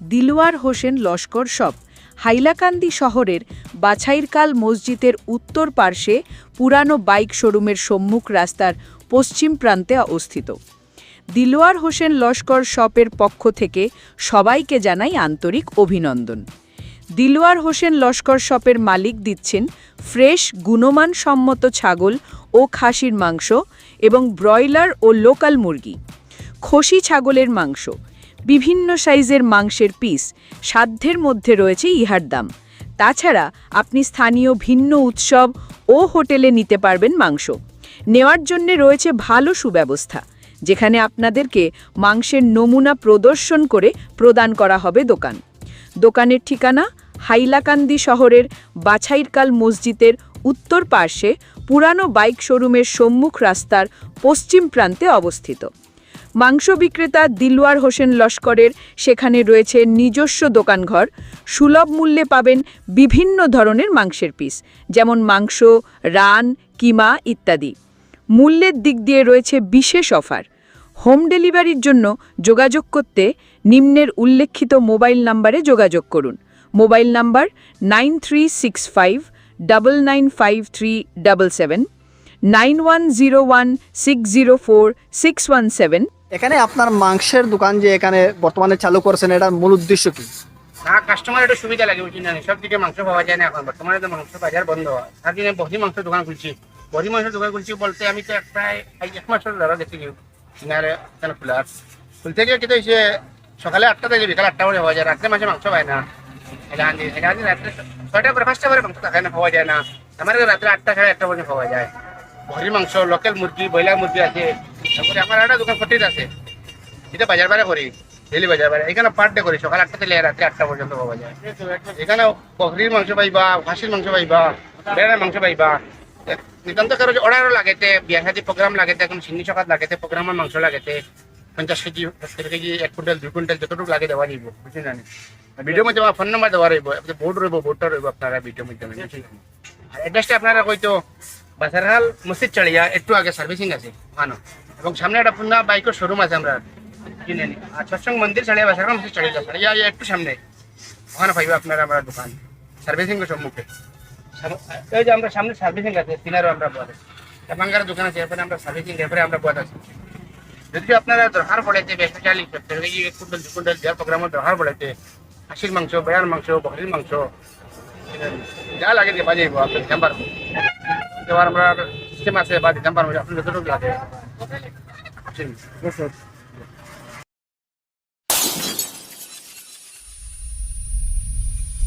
Dilwar Hossain Laskar shop Hailakandi শহরের বাছাইরকাল মসজিদের উত্তর পার্শ্বে পুরানো বাইক শোরুমের সম্মুখ রাস্তার পশ্চিম প্রান্তে অবস্থিত। দিলওয়ার হোসেন লস্কর শপের পক্ষ থেকে সবাইকে জানাই আন্তরিক অভিনন্দন। দিলওয়ার হোসেন লস্কর শপের মালিক দিচ্ছেন ফ্রেশ, গুণমান সম্মত ছাগল ও খাসির মাংস এবং ব্রয়লার ও লোকাল মুরগি। খসি ছাগলের মাংস বিভিন্ন সাইজের মাংসের পিস সাধ্যের মধ্যে রয়েছে ইহার দাম। তাছাড়া আপনি স্থানীয় ভিন্ন উৎসব ও হোটেলে নিতে পারবেন মাংস। নেওয়ার জন্যে রয়েছে ভালো সুব্যবস্থা, যেখানে আপনাদেরকে মাংসের নমুনা প্রদর্শন করে প্রদান করা হবে দোকান। দোকানের ঠিকানা হাইলাকান্দি শহরের বাছাইরকাল মসজিদের উত্তর পার্শ্বে পুরানো বাইক শোরুমের সম্মুখ রাস্তার পশ্চিম প্রান্তে অবস্থিত। মাংস বিক্রেতা দিলওয়ার হোসেন লস্করের সেখানে রয়েছে নিজস্ব দোকানঘর। সুলভ মূল্যে পাবেন বিভিন্ন ধরনের মাংসের পিস যেমন মাংস, রান, কিমা ইত্যাদি। মূল্যের দিক দিয়ে রয়েছে বিশেষ অফার। হোম ডেলিভারির জন্য যোগাযোগ করতে নিম্নের উল্লেখিত মোবাইল নাম্বারে যোগাযোগ করুন। Mobile number nine three six five double nine five three double seven. Nine one zero one six zero four six one seven. এখানে আপনার মাংসের দোকান যে এখানে বর্তমানে চালু করেছেন এটার মূল উদ্দেশ্য কি? না কাস্টমার একটু সুবিধা লাগে বুঝছি না সব দিকে মাংস পাওয়া যায় না এখন। বর্তমানে তো মাংস বাজার বন্ধ। হয় তার জন্য বহি মাংসের দোকান খুলছি। বহি মাংসের দোকান খুলছি বলতে আমি তো প্রায় এই এক মাসের ধরা দেখছি কিনারে কেন খোলা খুলতে গিয়ে কিন্তু এসে সকালে আটটা থেকে বিকাল আটটা করে পাওয়া যায়। রাত্রে মাসে মাংস পায় না। এটা এটা রাত্রে ছয়টা পরে পাঁচটা পরে মাংস থাকে না পাওয়া যায় না। আমার রাত্রে আটটা সাড়ে আটটা পর্যন্ত পাওয়া যায়। বহির মাংস, লোকাল মুরগি ব্রয়লার মুরগি আছে। তারপরে আমার একটা দোকান ফটির আছে। এটা বাজার বারে করি ডেলি বাজার বারে এখানে পার ডে করি সকাল আটটা থেকে রাত্রে আটটা পর্যন্ত পাওয়া যায় এখানে বকরির মাংস পাইবা খাসির মাংস পাইবা বেড়ার মাংস পাইবা। নিতান্ত কারও অর্ডারও লাগেতে, বিয়া শাদী প্রোগ্রাম লাগেতে এখন সিন্নি সকাত লাগেতে প্রোগ্রামের মাংস লাগেতে, পঞ্চাশ কেজি সত্তর কেজি, এক কুইন্টাল দুই কুইন্টাল যতটুকু লাগে দেওয়া যাইব বুঝছেন না ভিডিও মধ্যে আমার ফোন নাম্বার দেওয়া রইব বোর্ড রইব বোর্ডটা রইব আপনারা ভিডিও মধ্যে আর অ্যাড্রেসটা আপনারা হয়তো বাজারহাল মসজিদ চড়িয়া একটু আগে সার্ভিসিং আছে ওখানে এবং সামনে একটা পূর্ণা বাইকের শোরুম আছে আমরা কিনে নি। আর সৎসঙ্গ মন্দির ছাড়িয়া বাজারহাল মসজিদ চড়িয়া চড়িয়া একটু সামনে। ওখানে পাইবে আপনারা আমরা দোকান। সার্ভিসিং এর সম্মুখে সাম- এই যে আমরা সামনে সার্ভিসিং আছে তিনারও আমরা বলে বাঙ্গার দোকান আছে এরপরে আমরা সার্ভিসিং এরপরে আমরা বদ আছি যদি আপনারা দরকার পড়েছে বেশি চালি সত্তর কেজি এক কুইন্টাল দু কুইন্টাল দেওয়ার প্রোগ্রামের দরকার পড়েছে খাসির মাংস বেড়ার মাংস বকরির মাংস। যা লাগে দেওয়া যাইব আপনার ডিসেম্বর এবার আমরা সিস্টেম আছে বা দিতাম পারবো আপনার যতটুকু লাগে